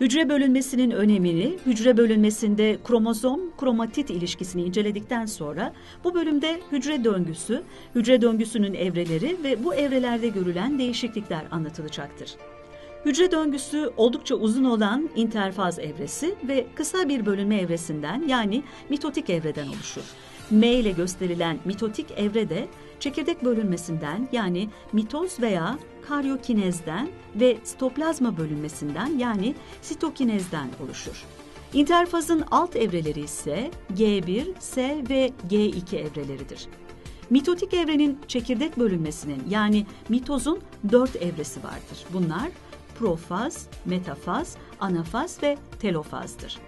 Hücre bölünmesinin önemini, hücre bölünmesinde kromozom-kromatit ilişkisini inceledikten sonra bu bölümde hücre döngüsü, hücre döngüsünün evreleri ve bu evrelerde görülen değişiklikler anlatılacaktır. Hücre döngüsü oldukça uzun olan interfaz evresi ve kısa bir bölünme evresinden yani mitotik evreden oluşur. M ile gösterilen mitotik evre de çekirdek bölünmesinden yani mitoz veya karyokinezden ve sitoplazma bölünmesinden yani sitokinezden oluşur. İnterfazın alt evreleri ise G1, S ve G2 evreleridir. Mitotik evrenin çekirdek bölünmesinin yani mitozun dört evresi vardır. Bunlar profaz, metafaz, anafaz ve telofazdır.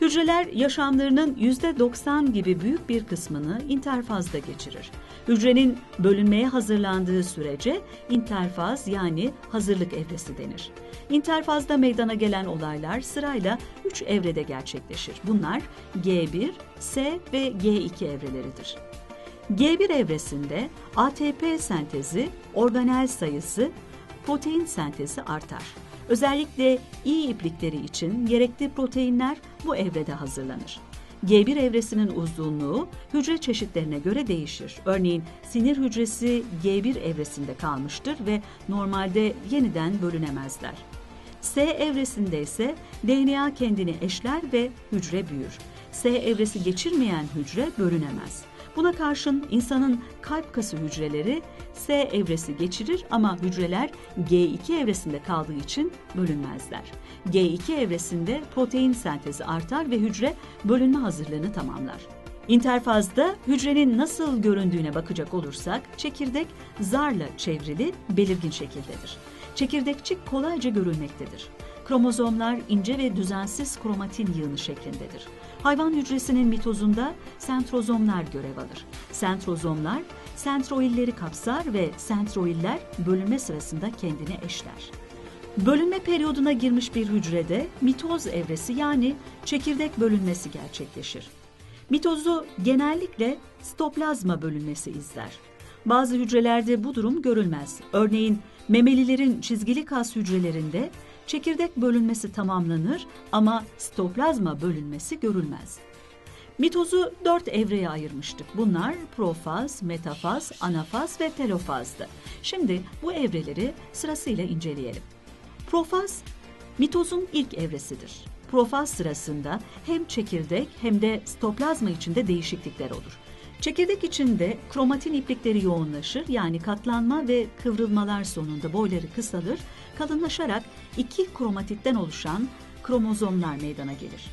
Hücreler yaşamlarının %90 gibi büyük bir kısmını interfazda geçirir. Hücrenin bölünmeye hazırlandığı sürece interfaz yani hazırlık evresi denir. İnterfazda meydana gelen olaylar sırayla 3 evrede gerçekleşir. Bunlar G1, S ve G2 evreleridir. G1 evresinde ATP sentezi, organel sayısı, protein sentezi artar. Özellikle iyi iplikleri için gerekli proteinler bu evrede hazırlanır. G1 evresinin uzunluğu hücre çeşitlerine göre değişir. Örneğin sinir hücresi G1 evresinde kalmıştır ve normalde yeniden bölünemezler. S evresinde ise DNA kendini eşler ve hücre büyür. S evresi geçirmeyen hücre bölünemez. Buna karşın insanın kalp kası hücreleri S evresi geçirir ama hücreler G2 evresinde kaldığı için bölünmezler. G2 evresinde protein sentezi artar ve hücre bölünme hazırlığını tamamlar. İnterfazda hücrenin nasıl göründüğüne bakacak olursak çekirdek zarla çevrili belirgin şekildedir. Çekirdekçik kolayca görülmektedir. Kromozomlar ince ve düzensiz kromatin yığını şeklindedir. Hayvan hücresinin mitozunda sentrozomlar görev alır. Sentrozomlar sentroilleri kapsar ve sentroiller bölünme sırasında kendini eşler. Bölünme periyoduna girmiş bir hücrede mitoz evresi yani çekirdek bölünmesi gerçekleşir. Mitozu genellikle stoplazma bölünmesi izler. Bazı hücrelerde bu durum görülmez. Örneğin memelilerin çizgili kas hücrelerinde çekirdek bölünmesi tamamlanır ama stoplazma bölünmesi görülmez. Mitozu dört evreye ayırmıştık. Bunlar profaz, metafaz, anafaz ve telofazdı. Şimdi bu evreleri sırasıyla inceleyelim. Profaz, mitozun ilk evresidir. Profaz sırasında hem çekirdek hem de stoplazma içinde değişiklikler olur. Çekirdek içinde kromatin iplikleri yoğunlaşır yani katlanma ve kıvrılmalar sonunda boyları kısalır, kalınlaşarak iki kromatitten oluşan kromozomlar meydana gelir.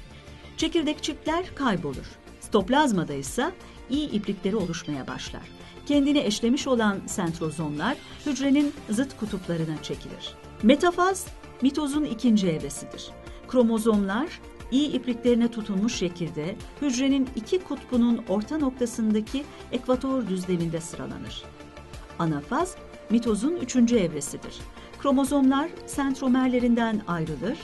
Çekirdekçikler kaybolur. Stoplazmada ise iyi iplikleri oluşmaya başlar. Kendini eşlemiş olan sentrozomlar hücrenin zıt kutuplarına çekilir. Metafaz mitozun ikinci evresidir. Kromozomlar iyi ipliklerine tutunmuş şekilde hücrenin iki kutbunun orta noktasındaki ekvator düzleminde sıralanır. Anafaz, mitozun üçüncü evresidir. Kromozomlar sentromerlerinden ayrılır,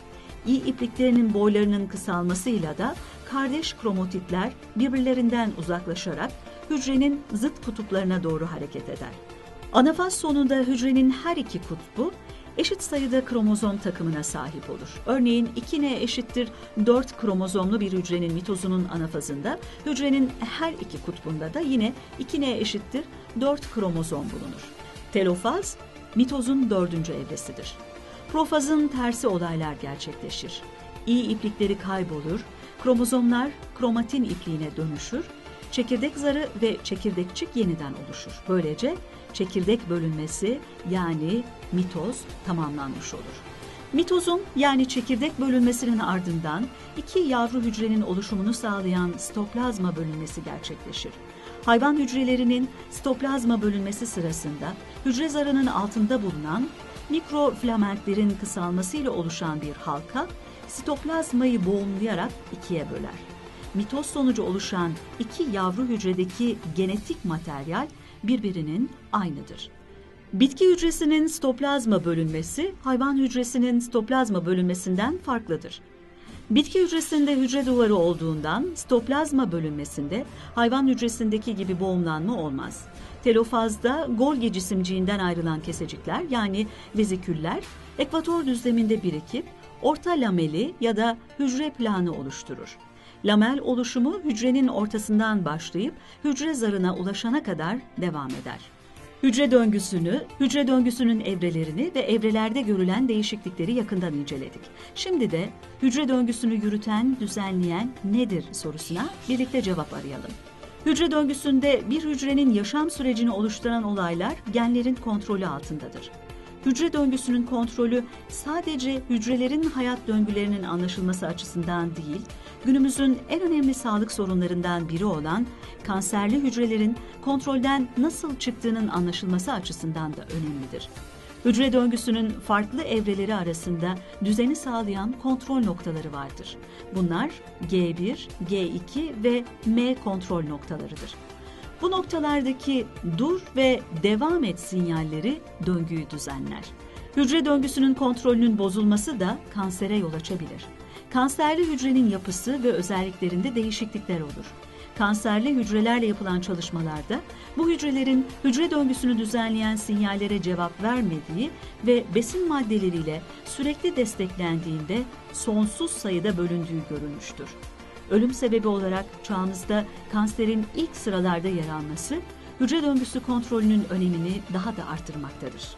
iyi ipliklerinin boylarının kısalmasıyla da kardeş kromotitler birbirlerinden uzaklaşarak hücrenin zıt kutuplarına doğru hareket eder. Anafaz sonunda hücrenin her iki kutbu eşit sayıda kromozom takımına sahip olur. Örneğin 2N eşittir 4 kromozomlu bir hücrenin mitozunun anafazında, hücrenin her iki kutbunda da yine 2N eşittir 4 kromozom bulunur. Telofaz, mitozun dördüncü evresidir. Profazın tersi olaylar gerçekleşir. İyi iplikleri kaybolur, kromozomlar kromatin ipliğine dönüşür, çekirdek zarı ve çekirdekçik yeniden oluşur. Böylece çekirdek bölünmesi yani mitoz tamamlanmış olur. Mitozun yani çekirdek bölünmesinin ardından iki yavru hücrenin oluşumunu sağlayan stoplazma bölünmesi gerçekleşir. Hayvan hücrelerinin stoplazma bölünmesi sırasında hücre zarının altında bulunan mikrofilamentlerin kısalmasıyla oluşan bir halka sitoplazmayı boğumlayarak ikiye böler. Mitoz sonucu oluşan iki yavru hücredeki genetik materyal birbirinin aynıdır. Bitki hücresinin stoplazma bölünmesi hayvan hücresinin stoplazma bölünmesinden farklıdır. Bitki hücresinde hücre duvarı olduğundan stoplazma bölünmesinde hayvan hücresindeki gibi boğumlanma olmaz. Telofazda Golgi cisimciğinden ayrılan kesecikler yani veziküller ekvator düzleminde birikip orta lameli ya da hücre planı oluşturur. Lamel oluşumu hücrenin ortasından başlayıp hücre zarına ulaşana kadar devam eder. Hücre döngüsünü, hücre döngüsünün evrelerini ve evrelerde görülen değişiklikleri yakından inceledik. Şimdi de hücre döngüsünü yürüten, düzenleyen nedir sorusuna birlikte cevap arayalım. Hücre döngüsünde bir hücrenin yaşam sürecini oluşturan olaylar genlerin kontrolü altındadır. Hücre döngüsünün kontrolü sadece hücrelerin hayat döngülerinin anlaşılması açısından değil, günümüzün en önemli sağlık sorunlarından biri olan kanserli hücrelerin kontrolden nasıl çıktığının anlaşılması açısından da önemlidir. Hücre döngüsünün farklı evreleri arasında düzeni sağlayan kontrol noktaları vardır. Bunlar G1, G2 ve M kontrol noktalarıdır. Bu noktalardaki dur ve devam et sinyalleri döngüyü düzenler. Hücre döngüsünün kontrolünün bozulması da kansere yol açabilir. Kanserli hücrenin yapısı ve özelliklerinde değişiklikler olur. Kanserli hücrelerle yapılan çalışmalarda bu hücrelerin hücre döngüsünü düzenleyen sinyallere cevap vermediği ve besin maddeleriyle sürekli desteklendiğinde sonsuz sayıda bölündüğü görülmüştür. Ölüm sebebi olarak çağımızda kanserin ilk sıralarda yer alması hücre döngüsü kontrolünün önemini daha da artırmaktadır.